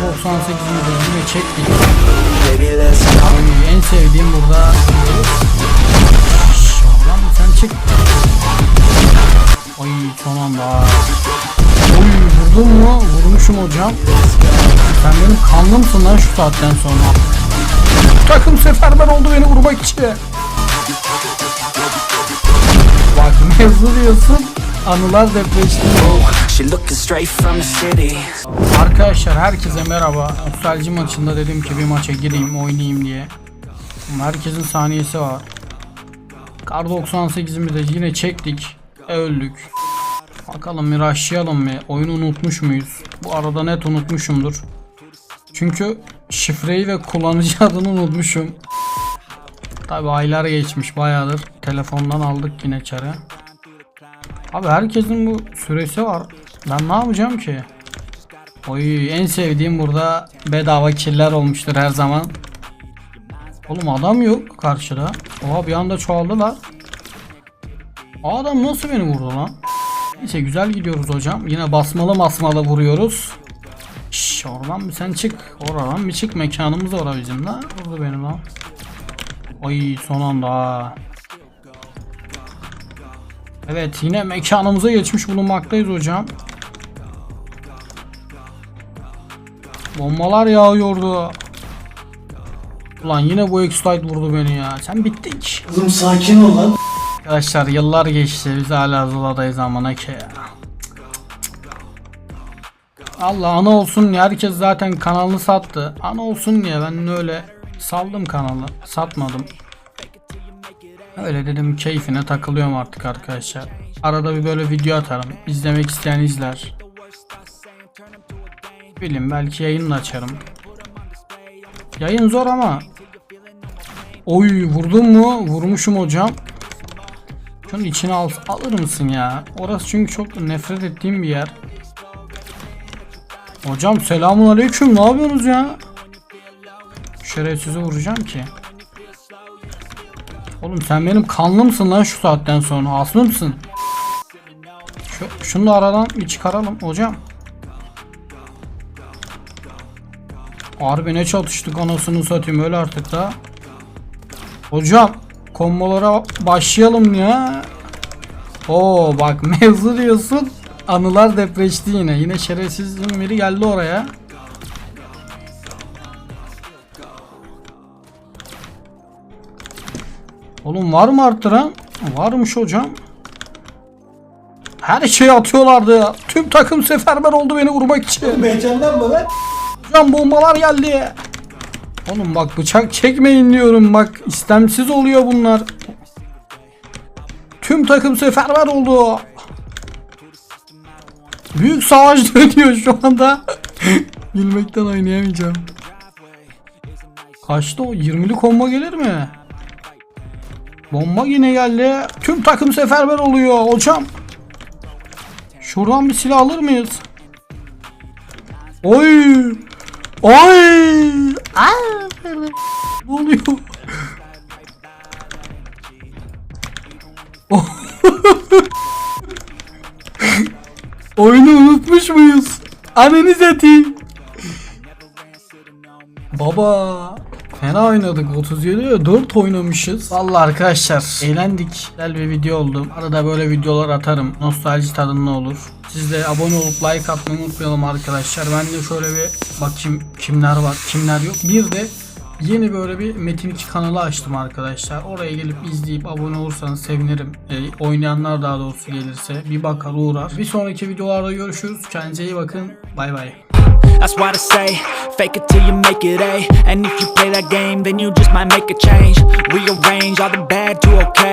98'imizi yine çektik. En sevdiğim burada. Şş, Lan sen çık. Oy son anda. Oy vurdun mu? Vurmuşum hocam. Sen benim kanlımsın lan şu saatten sonra. Takım seferber oldu beni vurmak için. Bak mevzu diyorsun. Anılar depreşti. Arkadaşlar herkese merhaba. Nostalji maçında dedim ki bir maça gireyim oynayayım diye. Herkesin saniyesi var. Kar 98'imi de yine çektik. Öldük. Bakalım bir rushlayalım mı? Oyunu unutmuş muyuz? Bu arada net unutmuşumdur. Çünkü şifreyi ve kullanıcı adını unutmuşum. Tabi aylar geçmiş bayağıdır. Telefondan aldık yine çare. Abi herkesin bu süresi var. Ben ne yapacağım ki? Oy en sevdiğim burada bedava killer olmuştur her zaman. Oğlum adam yok karşıda. Oha bir anda çoğaldılar. Adam nasıl beni vurdu lan? Neyse güzel gidiyoruz hocam. Yine basmalı basmalı vuruyoruz. Şş, oradan bir sen çık. Oradan bir çık mekanımız orada bizim lan. Vurdu beni lan. Ay son anda. ha. Evet yine mekanımıza geçmiş bulunmaktayız hocam. Bombalar yağıyordu. Ulan yine bu X-Light vurdu beni ya. Sen bittik. Kızım sakin ol lan. Arkadaşlar yıllar geçti. Biz hala Zula'dayız amına ki ya. Allah ana olsun diye herkes zaten kanalını sattı. Ana olsun diye ben öyle saldım kanalı. Satmadım. Öyle dedim keyfine takılıyorum artık arkadaşlar. Arada bir böyle video atarım. İzlemek isteyen izler. Bilin belki yayın da açarım. Yayın zor ama. Oy vurdun mu? Vurmuşum hocam. Şunun içine al, alır mısın ya? Orası çünkü çok nefret ettiğim bir yer. Hocam selamun aleyküm ne yapıyorsunuz ya? Şerefsizi vuracağım ki. Oğlum sen benim kanlımsın lan şu saatten sonra aslımsın. Şu, şunu da aradan bir çıkaralım hocam. Harbi ne çatıştık anasını satayım öyle artık da. Hocam kombolara başlayalım ya. Oo bak mevzu diyorsun. Anılar depreşti yine. Yine şerefsizin biri geldi oraya. Oğlum var mı arttıran? Varmış hocam. Her şeyi atıyorlardı ya. Tüm takım seferber oldu beni vurmak için. Heyecanlanma lan. Hocam bombalar geldi. Oğlum bak bıçak çekmeyin diyorum bak istemsiz oluyor bunlar. Tüm takım seferber oldu. Büyük savaş dönüyor şu anda. Gülmekten oynayamayacağım. Kaçtı o? 20'li kombo gelir mi? Bomba yine geldi. Tüm takım seferber oluyor hocam. Şuradan bir silah alır mıyız? Oy! Oy! Aa! Ne oluyor? Oyunu unutmuş muyuz? Ananı satayım. Baba fena oynadık 37'ye 4 oynamışız. Vallahi arkadaşlar eğlendik. Güzel bir video oldu. Arada böyle videolar atarım. Nostalji tadında olur. Siz de abone olup like atmayı unutmayalım arkadaşlar. Ben de şöyle bir bakayım kimler var kimler yok. Bir de Yeni böyle bir Metin 2 kanalı açtım arkadaşlar. Oraya gelip izleyip abone olursanız sevinirim. E, oynayanlar daha doğrusu gelirse bir bakar uğrar. Bir sonraki videolarda görüşürüz. Kendinize iyi bakın. Bay bay. That's why they say, fake it till you make it A. And if you play that game, then you just might make a change. Rearrange all the bad to okay.